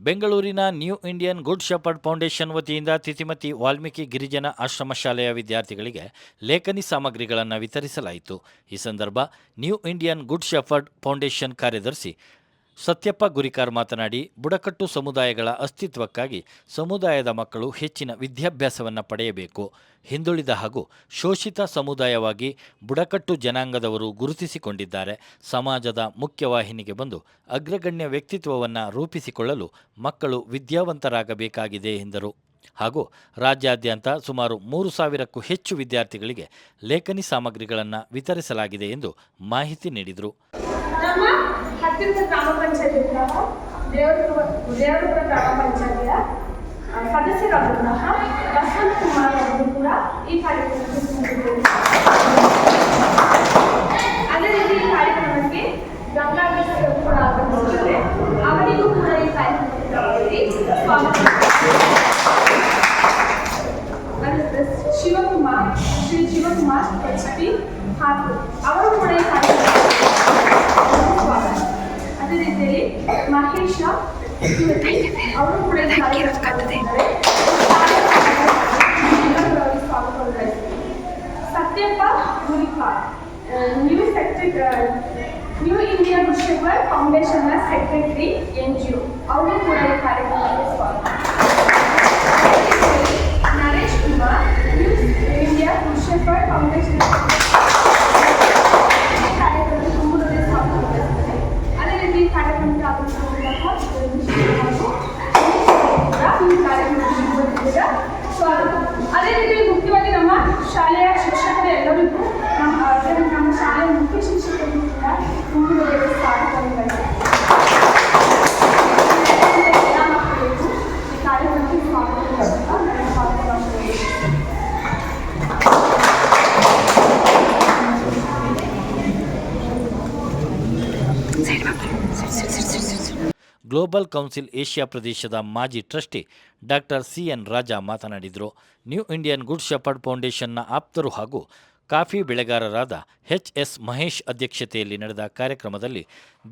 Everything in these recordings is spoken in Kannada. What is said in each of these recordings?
ಬೆಂಗಳೂರಿನ New Indian Good Shepherd Foundation ವತಿಯಿಂದ ತಿತಿಮತಿ ವಾಲ್ಮೀಕಿ ಗಿರಿಜನ ಆಶ್ರಮ ಶಾಲೆಯ ವಿದ್ಯಾರ್ಥಿಗಳಿಗೆ ಲೇಖನಿ ಸಾಮಗ್ರಿಗಳನ್ನು ವಿತರಿಸಲಾಯಿತು. ಈ ಸಂದರ್ಭ New Indian Good Shepherd Foundation ಕಾರ್ಯದರ್ಶಿ ಸತ್ಯಪ್ಪ ಗುರಿಕಾರ್ ಮಾತನಾಡಿ, ಬುಡಕಟ್ಟು ಸಮುದಾಯಗಳ ಅಸ್ತಿತ್ವಕ್ಕಾಗಿ ಸಮುದಾಯದ ಮಕ್ಕಳು ಹೆಚ್ಚಿನ ವಿದ್ಯಾಭ್ಯಾಸವನ್ನು ಪಡೆಯಬೇಕು. ಹಿಂದುಳಿದ ಹಾಗೂ ಶೋಷಿತ ಸಮುದಾಯವಾಗಿ ಬುಡಕಟ್ಟು ಜನಾಂಗದವರು ಗುರುತಿಸಿಕೊಂಡಿದ್ದಾರೆ. ಸಮಾಜದ ಮುಖ್ಯವಾಹಿನಿಗೆ ಬಂದು ಅಗ್ರಗಣ್ಯ ವ್ಯಕ್ತಿತ್ವವನ್ನು ರೂಪಿಸಿಕೊಳ್ಳಲು ಮಕ್ಕಳು ವಿದ್ಯಾವಂತರಾಗಬೇಕಾಗಿದೆ ಎಂದರು. ಹಾಗೂ ರಾಜ್ಯಾದ್ಯಂತ ಸುಮಾರು ಮೂರು ಸಾವಿರಕ್ಕೂ ಹೆಚ್ಚು ವಿದ್ಯಾರ್ಥಿಗಳಿಗೆ ಲೇಖನಿ ಸಾಮಗ್ರಿಗಳನ್ನು ವಿತರಿಸಲಾಗಿದೆ ಎಂದು ಮಾಹಿತಿ ನೀಡಿದರು. ಹತ್ತಿರದ ಗ್ರಾಮ ಪಂಚಾಯತಿ ನಾವು ದೇವರ ದೇವರಪುರ ಗ್ರಾಮ ಪಂಚಾಯತಿಯ ಆ, ಸದಸ್ಯರಾದಂತಹ ಬಸವಂತ್ ಕುಮಾರ್ ಅವರು ಕೂಡ ಈ ಕಾರ್ಯಕ್ರಮಕ್ಕೆ ಸ್ಪಂದಿಸಿದರು. ಅದೇ ರೀತಿ ಈ ಕಾರ್ಯಕ್ರಮಕ್ಕೆ ಗಂಗಾಧರ್ ಸರ್ ಕೂಡ ಆಗಮಿಸಿದ್ದಾರೆ ಅವರಿಗೂ ಕೂಡ ಈ ಕಾರ್ಯಕ್ರಮದಲ್ಲಿ ಸ್ವಾಗತ ಅದೇ ಶಿವಕುಮಾರ್ ಶ್ರೀ ಶಿವಕುಮಾರ್ ಎಚ್ ಪಿ ಹಾಗೂ ಅವರು ಕೂಡ ಈ ಕಾರ್ಯಕ್ರಮಕ್ಕೆ ಅವರು ಕೂಡ Sathyappa Gurikar new secretary new India good shepherd ಫೌಂಡೇಶನ್ನ secretary N G O ಅವರು ಕೂಡ ಕಾರ್ಯಕ್ರಮಕ್ಕೆ ಸ್ವಾಗತ. ಸ್ವಾಗತ ಅದೇ ರೀತಿ ಮುಖ್ಯವಾಗಿ ನಮ್ಮ ಶಾಲೆಯ ಶಿಕ್ಷಕರು ಎಲ್ಲರಿಗೂ ನಮ್ಮ ಅದೇ ನಮ್ಮ ಶಾಲೆಯ ಮುಖ್ಯ ಶಿಕ್ಷಕರಿಗೂ ಕೂಡ ತುಂಬುವುದೇ ಸ್ವಾಗತವನ್ನು ಬಯಸುತ್ತೇನೆ. ಎಲ್ಲ ಮಕ್ಕಳಿಗೂ ಈ ಕಾರ್ಯಕ್ರಮಕ್ಕೆ ಸ್ವಾಗತ ಬಯಸುತ್ತಾ ನನ್ನ ಸ್ವಾಗತವನ್ನು ಬಯಸುತ್ತೇನೆ. ಗ್ಲೋಬಲ್ ಕೌನ್ಸಿಲ್ ಏಷ್ಯಾ ಪ್ರದೇಶದ ಮಾಜಿ trustee doctor C N Raja ಮಾತನಾಡಿದರು. ನ್ಯೂ ಇಂಡಿಯನ್ ಗುಡ್ ಶೆಪರ್ಡ್ ಫೌಂಡೇಶನ್ನ ಆಪ್ತರು ಹಾಗೂ ಕಾಫಿ ಬೆಳೆಗಾರರಾದ ಎಚ್ ಎಸ್ ಮಹೇಶ್ ಅಧ್ಯಕ್ಷತೆಯಲ್ಲಿ ನಡೆದ ಕಾರ್ಯಕ್ರಮದಲ್ಲಿ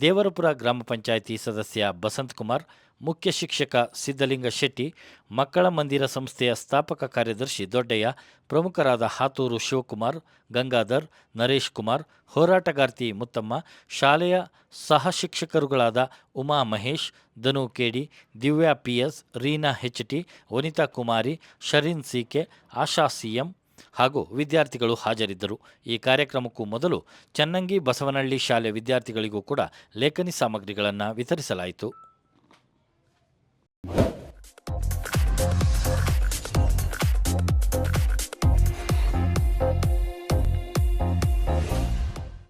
ದೇವರಪುರ ಗ್ರಾಮ ಪಂಚಾಯಿತಿ ಸದಸ್ಯ ಬಸಂತ್ ಕುಮಾರ್, ಮುಖ್ಯ ಶಿಕ್ಷಕ ಸಿದ್ದಲಿಂಗ ಶೆಟ್ಟಿ, ಮಕ್ಕಳ ಮಂದಿರ ಸಂಸ್ಥೆಯ ಸ್ಥಾಪಕ ಕಾರ್ಯದರ್ಶಿ ದೊಡ್ಡಯ್ಯ, ಪ್ರಮುಖರಾದ ಹಾತೂರು ಶಿವಕುಮಾರ್, ಗಂಗಾಧರ್, ನರೇಶ್ ಕುಮಾರ್, ಹೋರಾಟಗಾರ್ತಿ ಮುತ್ತಮ್ಮ, ಶಾಲೆಯ ಸಹ ಶಿಕ್ಷಕರುಗಳಾದ Uma Mahesh, Dhanu K D, Divya P S Reena H T, Vanitha Kumari, Shareen C K Asha C M ಹಾಗೂ ವಿದ್ಯಾರ್ಥಿಗಳು ಹಾಜರಿದ್ದರು. ಈ ಕಾರ್ಯಕ್ರಮಕ್ಕೂ ಮೊದಲು ಚನ್ನಂಗಿ ಬಸವನಹಳ್ಳಿ ಶಾಲೆ ವಿದ್ಯಾರ್ಥಿಗಳಿಗೂ ಕೂಡ ಲೇಖನಿ ಸಾಮಗ್ರಿಗಳನ್ನು ವಿತರಿಸಲಾಯಿತು.